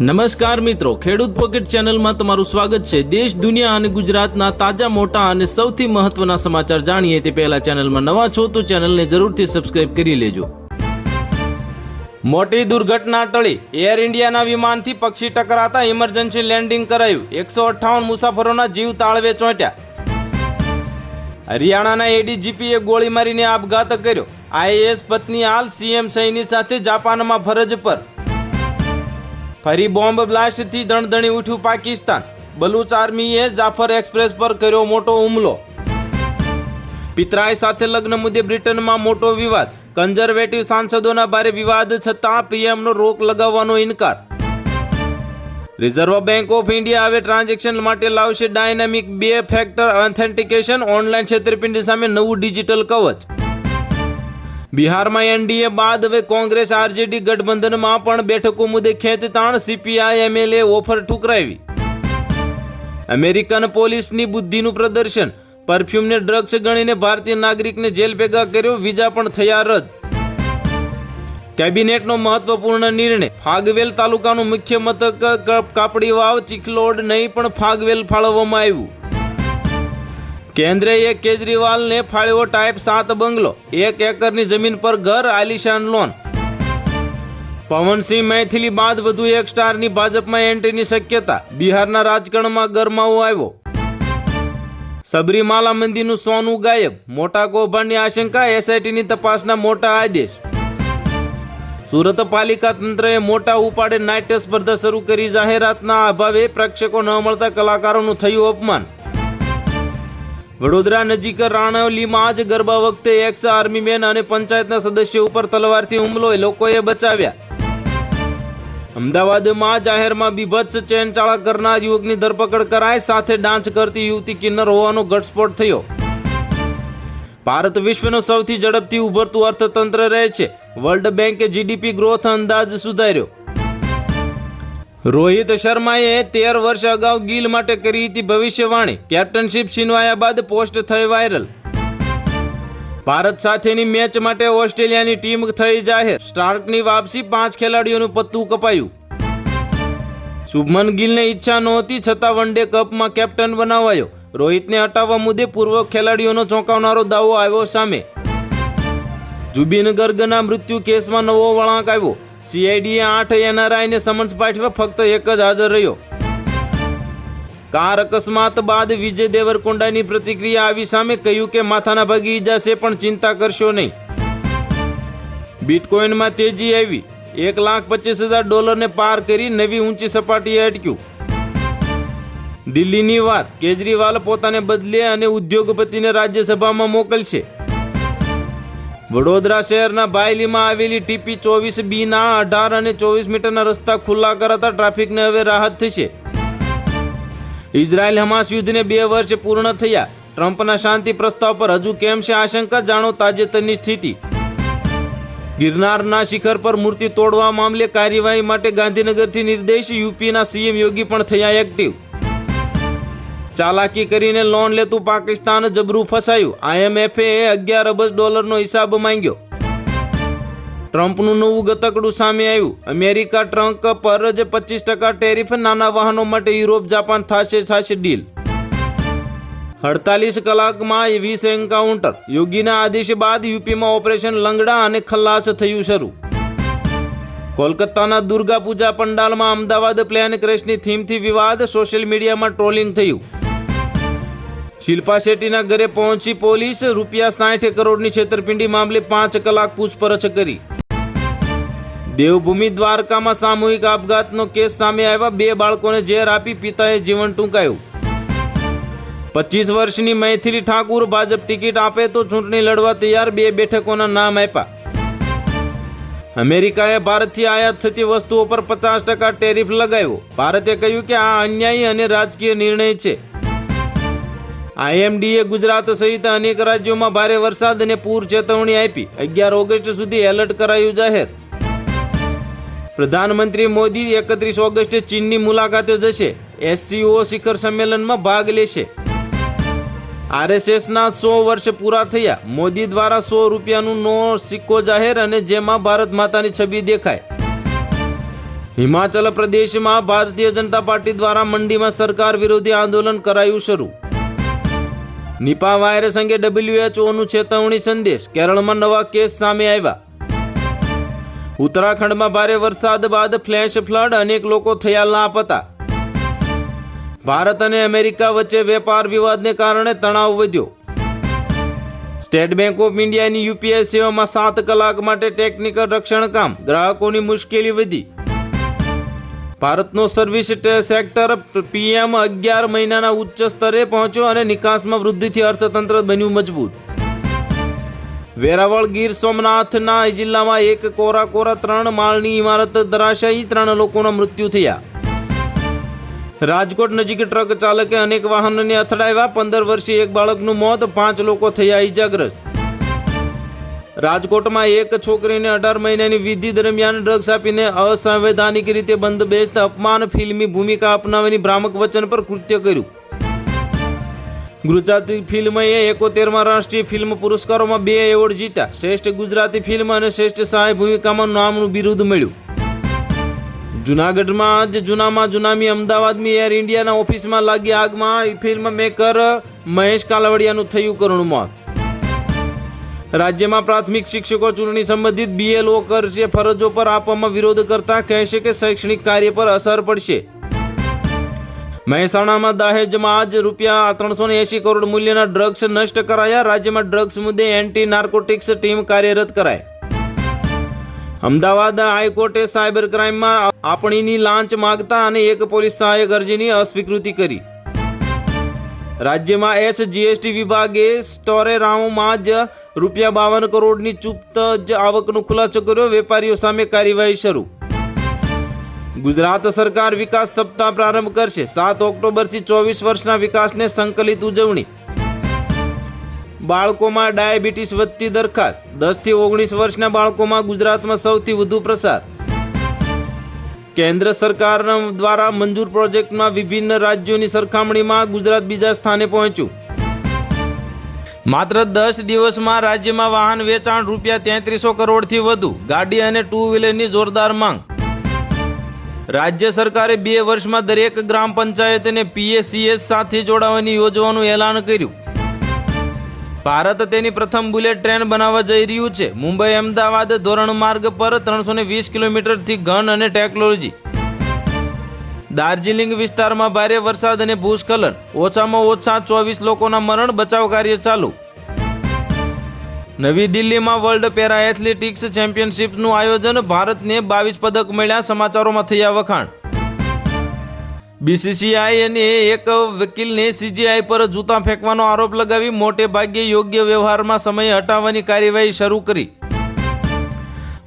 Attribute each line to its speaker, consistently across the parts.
Speaker 1: નમસ્કાર મિત્રો, ખેડૂત પોકેટ ચેનલમાં તમારું સ્વાગત છે. દેશ, દુનિયા અને ગુજરાતના તાજા, મોટા અને સૌથી મહત્વના સમાચાર જાણીએ તે પહેલા ચેનલમાં નવા છો તો ચેનલને જરૂરથી સબસ્ક્રાઇબ કરી લેજો. મોટી દુર્ઘટના ટળી. એર ઇન્ડિયાના વિમાનથી પક્ષી ટકરાતા ઇમરજન્સી લેન્ડિંગ કરાયું. એકસો અઠ્ઠાવન મુસાફરોના જીવ તાળવે ચોંટ્યા. હરિયાણાના એડીજીપીએ ગોળી મારીને આપઘાત કર્યો. આઈએએસ પત્ની હાલ સીએમ સૈની સાથે જાપાનમાં ફરજ પર. ફરી બોમ્બ બ્લાસ્ટથી દણદણી ઉઠ્યું પાકિસ્તાન. બલુચ આર્મીએ જાફર એક્સપ્રેસ પર કર્યો મોટો હુમલો. પિતરાઈ સાથે લગ્ન મુદ્દે બ્રિટનમાં મોટો વિવાદ. કન્ઝર્વેટિવ સાંસદોના ભારે વિવાદ છતાં પીએમનો રોક લગાવવાનો ઇનકાર. રિઝર્વ બેંક ઓફ ઇન્ડિયા હવે ટ્રાન્ઝેક્શન માટે લાવશે ડાયનામિક બે ફેક્ટર ઓથેન્ટિકેશન ઓનલાઈન છેતરપિંડી સામે નવું ડિજિટલ કવચ. બિહારમાં એનડીએ બાદ હવે કોંગ્રેસ આરજેડી ગઠબંધનમાં પણ બેઠકો મુદ્દે ખેંચતાણ સીપીઆઈ એમએલએ ઓફર ઠુકરાવી. અમેરિકન પોલીસની બુદ્ધિનું પ્રદર્શન. પરફ્યુમને ડ્રગ્સ ગણીને ભારતીય નાગરિકને જેલ ભેગા કર્યો, વિઝા પણ થયા રદ. કેબિનેટનો મહત્વપૂર્ણ નિર્ણય. ફાગવેલ તાલુકાનું મુખ્ય મથક કાપડી વાવ ચીખલોડ નહીં પણ ફાગવેલ ફાળવવામાં આવ્યું. કેન્દ્રએ કેજરીવાલને ફાળ્યો ટાઈપ સાત બંગલો, એક એકરની જમીન પર ઘર, આલિશાન લોન. પવનસિંહ મૈથિલી બાદ વધુ એક સ્ટારની ભાજપમાં એન્ટ્રીની શક્યતા, બિહારના રાજકારણમાં ગરમાવો આવ્યો. સબરીમાલા મંદિરનું સોનું ગાયબ, મોટા કૌભાંડની આશંકા, એસઆઈટીની તપાસના મોટા આદેશ. સુરત પાલિકા તંત્રએ મોટા ઉપાડે નાટ્ય સ્પર્ધા શરૂ કરી, જાહેરાતના અભાવે પ્રેક્ષકો ન મળતા કલાકારોનું થયું અપમાન. વડોદરા નજીક રાણવલીમાં જ ગરબા વખતે એક્સ આર્મી મેન અને પંચાયતના સદસ્ય ઉપર તલવારથી હુમલો લોકોએ બચાવ્યા. અમદાવાદમાં જાહેરમાં બીભત્સ ચેન ચાળા કરનાર યુવકની ધરપકડ કરાય સાથે ડાન્સ કરતી યુવતી કિન્નર હોવાનો ઘટસ્ફોટ થયો. ભારત વિશ્વનું સૌથી ઝડપથી ઉભરતું અર્થતંત્ર રહે છે. વર્લ્ડ બેંકે જીડીપી ગ્રોથ અંદાજ સુધાર્યો. રોહિત શર્માએ તેર વર્ષ અગાઉ ગિલ માટે કરી હતી ભવિષ્યવાણી. કેપ્ટનશીપ છીનવાયા બાદ પોસ્ટ થઈ વાયરલ. ભારત સાથેની મેચ માટે ઓસ્ટ્રેલિયાની ટીમ થઈ જાહેર. સ્ટાર્કની વાપસી પાંચ ખેલાડીઓનું પત્તું કપાયું. શુભમન ગિલને ઈચ્છા નહોતી છતાં વનડે કપમાં કેપ્ટન બનાવાયો. રોહિતને હટાવવા મુદ્દે પૂર્વ ખેલાડીઓનો ચોંકાવનારો દાવો આવ્યો સામે. જુબિન ગર્ગના મૃત્યુ કેસમાં નવો વળાંક આવ્યો. સીઆઈડીએ આઠ એનઆરઆઈને સમન્સ પાઠવ્યા, ફક્ત એક જ હાજર રહ્યો. કાર અકસ્માત બાદ વિજય દેવરકોંડાની પ્રતિક્રિયા આવી સામે કહ્યું કે માથાના ભાગે ઈજા છે, પણ ચિંતા કરશો નહીં. બિટકોઇનમાં તેજી આવી. એક લાખ પચીસ હજાર ડોલરને પાર કરી નવી ઊંચી સપાટીએ અટક્યું. દિલ્હીની વાત, કેજરીવાલ પોતાને બદલે અને ઉદ્યોગપતિને રાજ્યસભામાં મોકલશે. વડોદરા શહેરના બાયલીમાં આવેલી ટીપી ચોવીસ બીના અઢાર અને ચોવીસ મીટરના રસ્તા ખુલ્લા કરાતા ટ્રાફિકને હવે રાહત થશે. ઇઝરાયલ હમાસ યુદ્ધને બે વર્ષ પૂર્ણ થયા. ટ્રમ્પના શાંતિ પ્રસ્તાવ પર હજુ કેમ છે આશંકા જાણો તાજેતરની સ્થિતિ. ગિરનારના શિખર પર મૂર્તિ તોડવા મામલે કાર્યવાહી માટે ગાંધીનગરથી નિર્દેશ યુપીના સીએમ યોગી પણ થયા એક્ટિવ ચાલાકી કરીને લોન લેતું પાકિસ્તાન જબરું ફસાયું. આઈએમએફે અગિયાર અબજ ડોલરનો હિસાબ માંગ્યો. ટ્રમ્પનું નવું ગતકડું સામે આવ્યું. અમેરિકા ટ્રમ્પ પર જ પચીસ ટકા ટેરિફ નાના વાહનો માટે યુરોપ જાપાન થશે થશે ડીલ. અડતાલીસ કલાકમાં વીસ એન્કાઉન્ટર. યોગીના આદેશ બાદ યુપીમાં ઓપરેશન લંગડા અને ખલ્લાસ થયું શરૂ. કોલકાતાના દુર્ગા પૂજા પંડાલમાં અમદાવાદ પ્લેન ક્રેશની થીમથી વિવાદ સોશિયલ મીડિયામાં ટ્રોલિંગ થયું. શિલ્પા શેટ્ટીના ઘરે પહોંચી પોલીસ રૂપિયા સાઠ કરોડની છેતરપિંડી મામલે પાંચ કલાક પૂછપરછ કરી. દેવભૂમિ દ્વારકામાં સામૂહિક આપઘાતનો કેસ સામે આવ્યા બે બાળકોને ઝેર આપી પિતાએ જીવન ટૂંકાયું. પચીસ વર્ષની મૈથિલી ઠાકુર ભાજપ ટિકિટ આપે તો ચૂંટણી લડવા તૈયાર બે બેઠકોના નામ આપ્યા. અમેરિકાએ ભારતથી આયાત થતી વસ્તુઓ પર પચાસ ટકા ટેરિફ લગાવ્યો. ભારતે કહ્યું કે આ અન્યાયી અને રાજકીય નિર્ણય છે. આઈએમડીએ ગુજરાત સહિત અનેક રાજ્યોમાં ભારે વરસાદ અને પૂર ચેતવણી આપી. અગિયાર ઓગસ્ટ સુધી એલર્ટ કરાયું જાહેર. પ્રધાનમંત્રી મોદી એકત્રીસ ઓગસ્ટે ચીનની મુલાકાતે જશે. એસસીઓ શિખર સંમેલનમાં ભાગ લેશે. આરએસએસના સો વર્ષ પૂરા થયા. મોદી દ્વારા સો રૂપિયાનું નો સિક્કો જાહેર અને જેમાં ભારત માતાની છબી દેખાય. હિમાચલ પ્રદેશમાં ભારતીય જનતા પાર્ટી દ્વારા મંડીમાં સરકાર વિરોધી આંદોલન કરાયું શરૂ. નિપા વાયરસ અંગે ડબલ્યુએચઓનું ચેતવણી સંદેશ કેરળમાં નવા કેસ સામે આવ્યા. ઉત્તરાખંડમાં ભારે વરસાદ બાદ ફ્લેશ ફ્લડ અનેક લોકો થયા લાપતા ભારત અને અમેરિકા વચ્ચે વેપાર વિવાદને કારણે તણાવ વધ્યો. સ્ટેટ બેંક ઓફ ઇન્ડિયાની યુપીઆઈ સેવામાં સાત કલાક માટે ટેકનિકલ રક્ષણ કામ, ગ્રાહકોની મુશ્કેલી વધી. ભારતનો સર્વિસ સેક્ટર પીએમ અગિયાર મહિનાના ઉચ્ચ સ્તરે પહોંચ્યો અને નિકાસમાં વૃદ્ધિથી અર્થતંત્ર બન્યું મજબૂત. વેરાવળ ગીર સોમનાથના જિલ્લામાં એક કોરા કોરા ત્રણ માળની ઇમારત ધરાશાયી ત્રણ લોકોના મૃત્યુ થયા. રાજકોટ નજીક ટ્રક ચાલકે અનેક વાહનોને અથડાવ્યા. પંદર વર્ષીય એક બાળકનું મોત, પાંચ લોકો થયા ઈજાગ્રસ્ત. રાજકોટમાં એક છોકરીને અઢાર મહિનાની વિધિ દરમિયાન ડ્રગ્સ આપીને અસંવૈધાનિક રીતે બંધ બેસતા અપમાન ફિલ્મી ભૂમિકા અપનાવીની ભ્રામક વચન પર કૃત્ય કર્યું. ગુજરાતી ફિલ્મએ એકોતેરમાં રાષ્ટ્રીય ફિલ્મ પુરસ્કારોમાં બે એવોર્ડ જીત્યા. શ્રેષ્ઠ ગુજરાતી ફિલ્મ અને શ્રેષ્ઠ સહાય ભૂમિકામાં નામનું બિરુદ મળ્યું. જુનાગઢમાં જ જૂનામાં જુનામી અમદાવાદની એર ઇન્ડિયાના ઓફિસમાં લાગી આગમાં. ફિલ્મ મેકર મહેશ કાલાવડિયાનું થયું કરુણ મોત. રાજ્યમાં પ્રાથમિક શિક્ષકો ચૂંટણી સંબંધિત બીએલઓ કરશે. ફરજો પર આપવામાં વિરોધ કરતા કહેશે કે શૈક્ષણિક કાર્ય પર અસર પડશે. મહેસાણામાં દહેજમાં જ રૂપિયા ત્રણસો એંશી કરોડ મૂલ્યના ડ્રગ્સ નષ્ટ કરાયા. રાજ્યમાં ડ્રગ્સ મુદ્દે એન્ટી નાર્કોટિક્સ ટીમ કાર્યરત કરાય અમદાવાદ હાઈકોર્ટે સાયબર ક્રાઇમમાં આપણીની લાંચ માગતા અને એક પોલીસ સહાયક અરજીની અસ્વીકૃતિ કરી. રાજ્યમાં એસ જીએસટી વિભાગે સ્ટોરેરાઓમાં જ રૂપિયા બાવન કરોડની ચૂપત જ આવકનો ખુલાસો કર્યો. વેપારીઓ સામે કાર્યવાહી શરૂ. ગુજરાત સરકાર વિકાસ સપ્તાહ પ્રારંભ કરશે. સાત ઓક્ટોબરથી ચોવીસ વર્ષના વિકાસને સંકલિત ઉજવણી. બાળકોમાં ડાયાબિટીસ વધતી દરખાસ્ત. દસથી ઓગણીસ વર્ષના બાળકોમાં ગુજરાતમાં સૌથી વધુ પ્રસાર. કેન્દ્ર સરકાર દ્વારા મંજૂર પ્રોજેક્ટમાં વિભિન્ન રાજ્યોની સરખામણીમાં ગુજરાત બીજા સ્થાને પહોંચ્યું. માત્ર દસ દિવસમાં રાજ્યમાં વાહન વેચાણ રૂપિયા તેત્રીસો કરોડથી વધુ, ગાડી અને ટુ વ્હીલરની જોરદાર માંગ. રાજ્ય સરકારે બે વર્ષમાં દરેક ગ્રામ પંચાયતને પીએસીએસ સાથે જોડાવાની યોજવાનું એલાન કર્યું. ભારત તેની પ્રથમ બુલેટ ટ્રેન બનાવવા જઈ રહ્યું છે. મુંબઈ અમદાવાદ ધોરણ માર્ગ પર ત્રણસો ને વીસ કિલોમીટરથી ઘન અને ટેકનોલોજી. દાર્જિલિંગ વિસ્તારમાં ભારે વરસાદ અને ભૂસ્ખલન. ઓછામાં ઓછા ચોવીસ લોકોના મરણ, બચાવ કાર્ય ચાલુ. નવી દિલ્હીમાં વર્લ્ડ પેરા એથ્લેટિક્સ ચેમ્પિયનશિપનું આયોજન, ભારતને બાવીસ પદક મળ્યા, સમાચારોમાં થયા વખાણ. બીસીસીઆઈ અને એક વકીલને સીજીઆઈ પર જૂતા ફેંકવાનો આરોપ લગાવી મોટે ભાગે યોગ્ય વ્યવહારમાં સમય હટાવવાની કાર્યવાહી શરૂ કરી.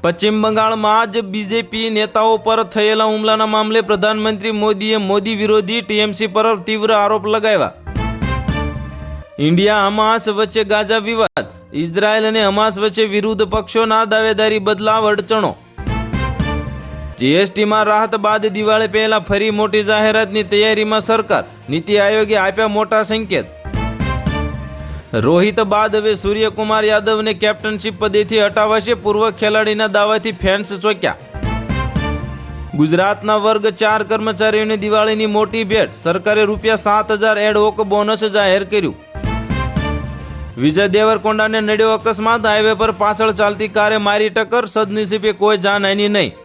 Speaker 1: પશ્ચિમ બંગાળમાં જ બીજેપી નેતાઓ પર થયેલા હુમલાના મામલે પ્રધાનમંત્રી મોદીએ મોદી વિરોધી ટીએમસી પર તીવ્ર આરોપ લગાવ્યા. ઇન્ડિયા હમાસ વચ્ચે ગાઝા વિવાદ, ઇઝરાયલ અને હમાસ વચ્ચે વિરુદ્ધ પક્ષોના દાવેદારી બદલાવ અડચણો જીએસટીમાં રાહત બાદ દિવાળી પહેલા ફરી મોટી જાહેરાતની તૈયારીમાં સરકાર. નીતિ આયોગે આપ્યા મોટા સંકેત. રોહિત બાદ હવે સૂર્યકુમાર યાદવને કેપ્ટનશીપ પદેથી હટાવાશે પૂર્વ ખેલાડીના દાવાથી ફેન્સ ચોક્યા. ગુજરાતના વર્ગ ચાર કર્મચારીઓને દિવાળીની મોટી ભેટ. સરકારે રૂપિયા સાત હજાર એડવોક બોનસ જાહેર કર્યું. વિજય દેવરકોંડાને નડ્યો અકસ્માત. હાઈવે પર પાછળ ચાલતી કારે મારી ટક્કર. સદનસીબે કોઈ જાનહાની નહીં.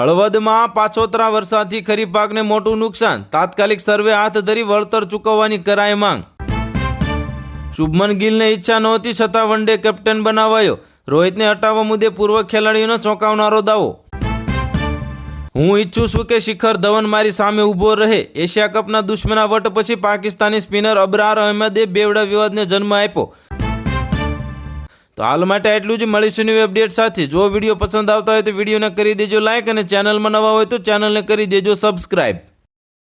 Speaker 1: હળવદમાં પાછોતરા વરસાદથી ખરીફ પાકને મોટું નુકસાન. તાત્કાલિક સર્વે હાથ ધરી વળતર ચૂકવવાની કરાય માંગ. શુભમન ગિલને ઈચ્છા નહોતી, છતાં વન ડે કેપ્ટન બનાવાયો. રોહિતને હટાવવા મુદ્દે પૂર્વ ખેલાડીઓનો ચોંકાવનારો દાવો. હું ઈચ્છું છું કે શિખર ધવન મારી સામે ઊભો રહે. એશિયા કપના દુશ્મનાવટ પછી પાકિસ્તાની સ્પિનર અબરાર અહેમદે બેવડા વિવાદને જન્મ આપ્યો. તો હાલ માટે એટલું જ. મળીશું નવી અપડેટ સાથે. જો વીડિયો પસંદ આવતા હોય તો વિડીયોને કરી દેજો લાઇક અને ચેનલમાં નવા હોય તો ચેનલને કરી દેજો સબસ્ક્રાઈબ